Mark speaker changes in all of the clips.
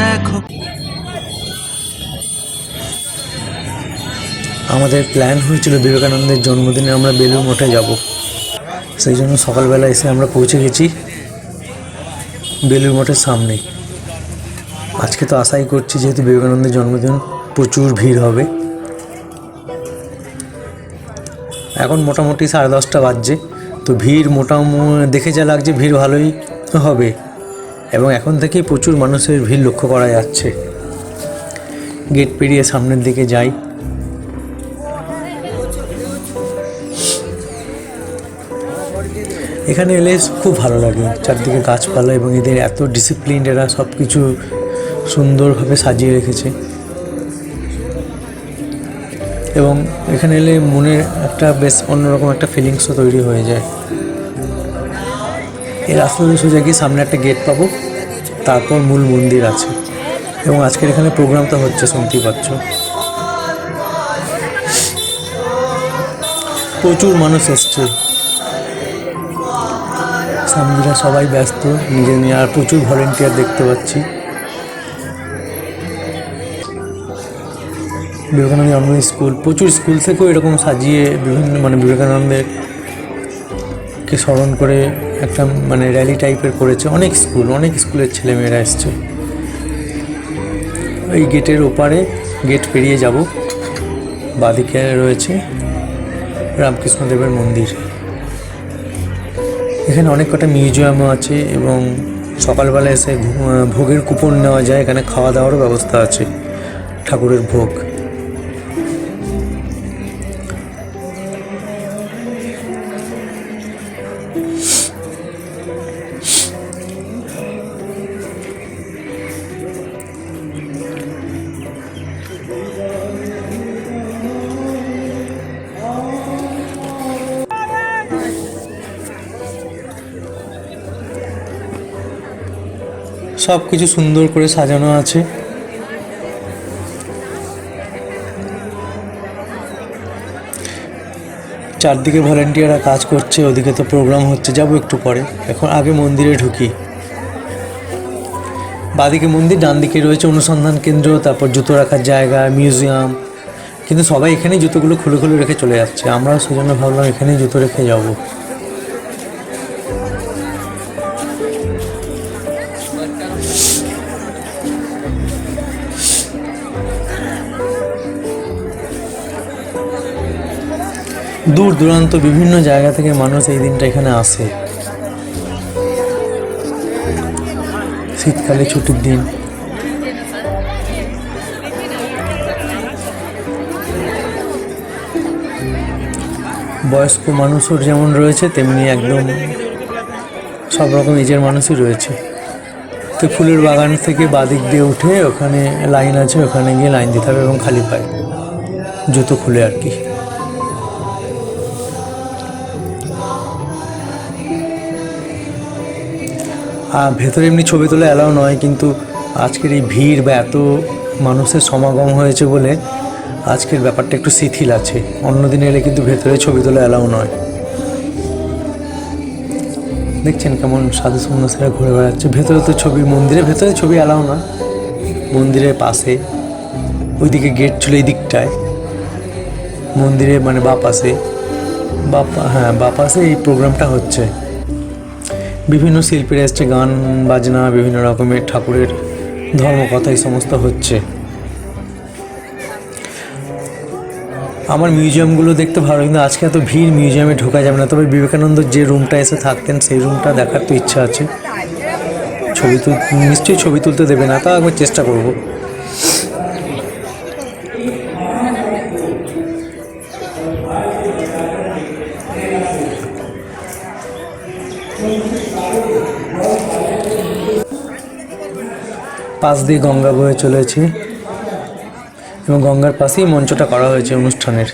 Speaker 1: দেখো।
Speaker 2: আমাদের প্ল্যান হয়েছিল বিবেকানন্দের জন্মদিনে আমরা বেলুর মঠে যাব। সেই জন্য সকালবেলা এসে আমরা পৌঁছে গেছি বেলুর মঠের সামনে। আজকে তো আশাই করছি যেহেতু বিবেকানন্দের জন্মদিন প্রচুর ভিড় হবে। এখন মোটামুটি সাড়ে দশটা বাজছে, তো ভিড় মোটামুটি দেখে যা লাগছে ভিড় ভালোই হবে। এবং এখন থেকেই প্রচুর মানুষের ভিড় লক্ষ্য করা যাচ্ছে। গেট পেরিয়ে সামনের দিকে যাই। এখানে এলে খুব ভালো লাগে। চারদিকে গাছপালা এবং এদের এত ডিসিপ্লিন এরা সব কিছু সুন্দরভাবে সাজিয়ে রেখেছে। এবং এখানে এলে মনে একটা বেশ অন্যরকম একটা ফিলিংসও তৈরি হয়ে যায়। এই রাস্তা দিয়ে সোজা গিয়ে সামনে একটা গেট পাবো। তারপর মূল মন্দির আছে। এবং আজকের এখানে প্রোগ্রামটা হচ্ছে, শুনতেই পাচ্ছ। প্রচুর মানুষ এসছে। স্বামীরা সবাই ব্যস্ত নিজে নিয়ে আর প্রচুর ভলেন্টিয়ার দেখতে পাচ্ছি। বিবেকানন্দ জন্ম স্কুল প্রচুর স্কুল থেকেও এরকম সাজিয়ে বিভিন্ন মানে বিবেকানন্দের কে স্মরণ করে একটা মানে র্যালি টাইপের করেছে। অনেক স্কুল অনেক স্কুলের ছেলেমেয়েরা এসছে। এই গেটের ওপারে গেট পেরিয়ে যাব। বাদিকে রয়েছে রামকৃষ্ণদেবের মন্দির। এখানে অনেক কটা মিউজিয়ামও আছে এবং সকালবেলা এসে ভোগের কুপন নেওয়া যায়। এখানে খাওয়া দাওয়ারও ব্যবস্থা আছে। ঠাকুরের ভোগ। সব কিছু সুন্দর করে সাজানো আছে। চারদিকে ভলেন্টিয়াররা কাজ করছে, ওদিকে তো প্রোগ্রাম হচ্ছে, যাব একটু পরে। এখন আগে মন্দিরে ঢুকি। বাদিকে মন্দির ডান দিকে রয়েছে অনুসন্ধান কেন্দ্র, তারপর জুতো রাখার জায়গা, মিউজিয়াম। কিন্তু সবাই এখানেই জুতোগুলো খুলে খুলে রেখে চলে যাচ্ছে। আমরা সেজন্য ভাবলাম এখানেই জুতো রেখে যাব। দূর দূরান্ত বিভিন্ন জায়গা থেকে মানুষ এই দিনটা এখানে আসে। শীতকালে ছুটির দিন। বয়স্ক মানুষও যেমন রয়েছে, তেমনি একদম সব রকম এজের মানুষই রয়েছে। তো ফুলের বাগান থেকে বাদিক দিয়ে উঠে ওখানে লাইন আছে, ওখানে গিয়ে লাইন দিতে হবে এবং খালি পায় জুতো খুলে আর কি। ভেতরে এমনি ছবি তোলা অ্যালাউ নয়, কিন্তু আজকের এই ভিড় বা এত মানুষের সমাগম হয়েছে বলে আজকের ব্যাপারটা একটু শিথিল আছে। অন্যদিন এলে কিন্তু ভেতরে ছবি তোলা অ্যালাউ নয়। দেখছেন কেমন সাধু সন্ন্যাসীরা ঘুরে বেড়াচ্ছে। ভেতরে তো ছবি মন্দিরের ভেতরে ছবি অ্যালাউ না। মন্দিরের পাশে, ওইদিকে গেট ছিল এই দিকটায়। মন্দিরে মানে বা পাশে, বা হ্যাঁ বা পাশে এই প্রোগ্রামটা হচ্ছে। বিভিন্ন শিল্পীরা এসছে গান, বাজনা, বিভিন্ন রকমের ঠাকুরের ধর্মকথা, এই সমস্ত হচ্ছে। আমার মিউজিয়ামগুলো দেখতে ভালো, কিন্তু আজকে এত ভিড় মিউজিয়ামে ঢোকা যাবে না। তবে বিবেকানন্দ যে রুমটা এসে থাকতেন, সেই রুমটা দেখার তো ইচ্ছা আছে। ছবি তুল নিশ্চয়ই ছবি তুলতে দেবে না, তা একবার চেষ্টা করব। পাশ দিয়ে গঙ্গা বয়ে চলেছে এবং গঙ্গার পাশেই মঞ্চটা করা হয়েছে অনুষ্ঠানের।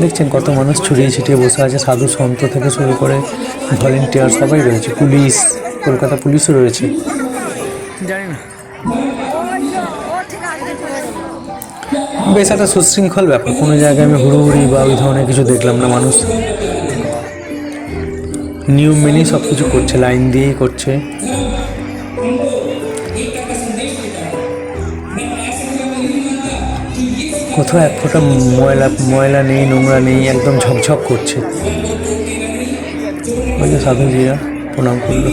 Speaker 2: দেখছেন কত মানুষ ছড়িয়ে ছিটিয়ে বসে আছে সাধু সন্ত থেকে শুরু করে ভলেন্টিয়ার সবাই রয়েছে পুলিশ কলকাতা পুলিশও রয়েছে। জানি না বেশ একটা সুশৃঙ্খল ব্যাপার কোনো জায়গায় আমি হুড়োহুড়ি বা ওই ধরনের কিছু দেখলাম না মানুষ। নিয়ম মেনেই সব কিছু করছে লাইন দিয়েই করছে। কোথাও এক ফোঁটা ময়লা ময়লা নেই, নোংরা নেই, একদম ঝকঝক করছে। ওই যে সাধুজিরা প্রণাম করল।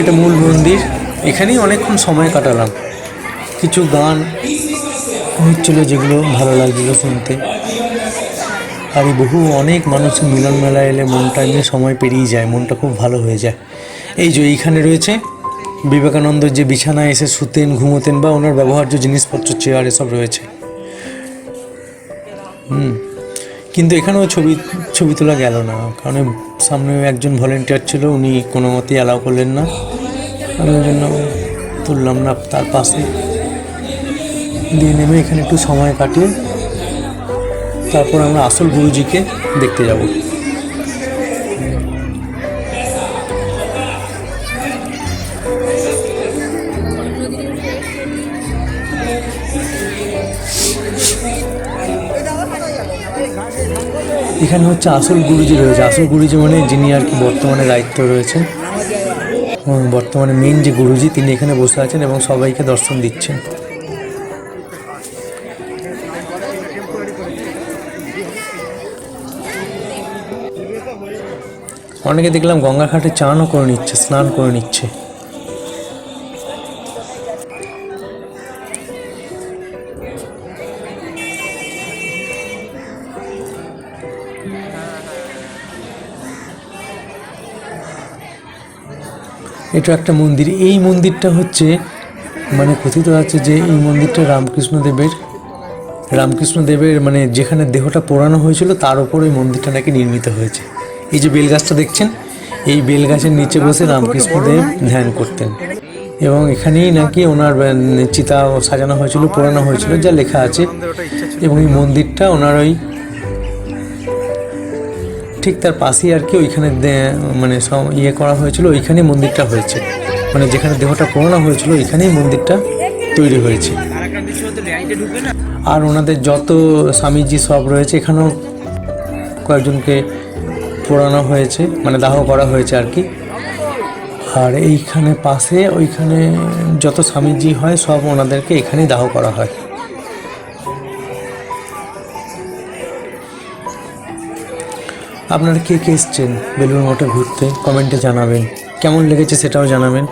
Speaker 2: এটা মূল মন্দির। এখানেই অনেকক্ষণ সময় কাটালাম। কিছু গান হচ্ছিল যেগুলো ভালো লাগছিল শুনতে। আর বহু অনেক মানুষ মিলন মেলা এলে মনটা নিয়ে সময় পেরিয়ে যায়, মনটা খুব ভালো হয়ে যায়। এই যে এইখানে রয়েছে বিবেকানন্দ যে বিছানায় এসে শুতেন, ঘুমোতেন বা ওনার ব্যবহার্য জিনিসপত্র, চেয়ার এসব রয়েছে। হুম। কিন্তু এখানেও ছবি ছবি তোলা গেল না। কারণ সামনে একজন ভলেন্টিয়ার ছিল, উনি কোনো মতেই অ্যালাউ করলেন না। আমি ওই জন্য তুললাম না তার পাশে। দিয়ে নেমে এখানে একটু সময় কাটিয়ে তারপর আমরা আসল গুরুজিকে দেখতে যাব। এখানে হচ্ছে আসল গুরুজি রয়েছে। আসল গুরুজি মানে যিনি আর কি বর্তমানে দায়িত্ব রয়েছেন এবং বর্তমানে মেন যে গুরুজি, তিনি এখানে বসে আছেন এবং সবাইকে দর্শন দিচ্ছেন। অনেকে দেখলাম গঙ্গা ঘাটে চানও করে নিচ্ছে, স্নান করে নিচ্ছে। এটা একটা মন্দির। এই মন্দিরটা হচ্ছে মানে কথিত আছে যে এই মন্দিরটা রামকৃষ্ণ দেবের রামকৃষ্ণ দেবের মানে যেখানে দেহটা পোড়ানো হয়েছিল তার উপর ওই মন্দিরটা নাকি নির্মিত হয়েছে। এই যে বেলগাছটা দেখছেন এই বেলগাছের নিচে বসে রামকৃষ্ণ দেব ধ্যান করতেন। এবং এখানেই নাকি ওনার চিতা সাজানো হয়েছিল পোড়ানো হয়েছিল যা লেখা আছে। এবং এই মন্দিরটা ওনার ওই ঠিক তার পাশেই আর কি ওইখানে মানে ইয়ে করা হয়েছিল, ওইখানেই মন্দিরটা হয়েছে। মানে যেখানে দেহটা পোড়ানো হয়েছিল, ওইখানেই মন্দিরটা তৈরি হয়েছে। আর ওনাদের যত স্বামীজি সব রয়েছে, এখানেও কয়েকজনকে পোড়ানো হয়েছে মানে দাহ করা হয়েছে আর কি। আর এইখানে পাশে ওইখানে যত স্বামীজি হয়, সব ওনাদেরকে এখানেই দাহ করা হয়। আপনারা কে কে এসছেন বেলুন মঠে ঘুরতে? কমেন্টে জানাবেন। কেমন লেগেছে সেটাও জানাবেন।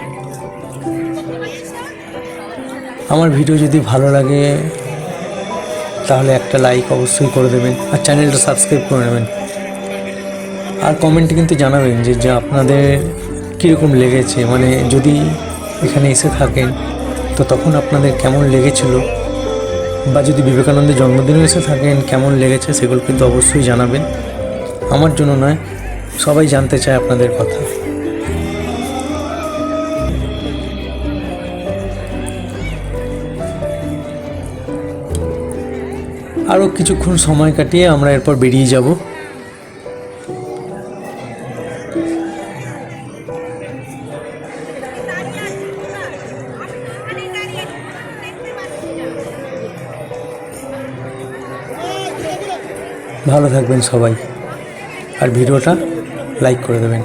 Speaker 2: আমার ভিডিও যদি ভালো লাগে, তাহলে একটা লাইক অবশ্যই করে দেবেন আর চ্যানেলটা সাবস্ক্রাইব করে নেবেন। আর কমেন্টে কিন্তু জানাবেন যে যে আপনাদের কীরকম লেগেছে। মানে যদি এখানে এসে থাকেন, তো তখন আপনাদের কেমন লেগেছিল? বা যদি বিবেকানন্দের জন্মদিনে এসে থাকেন, কেমন লেগেছে সেগুলো কিন্তু অবশ্যই জানাবেন। আমার জন্য নয়, সবাই জানতে চায় আপনাদের কথা। আরও কিছুক্ষণ সময় কাটিয়ে আমরা এরপর বেরিয়ে যাব। ভালো থাকবেন সবাই। আর ভিডিওটা লাইক করে দেবেন।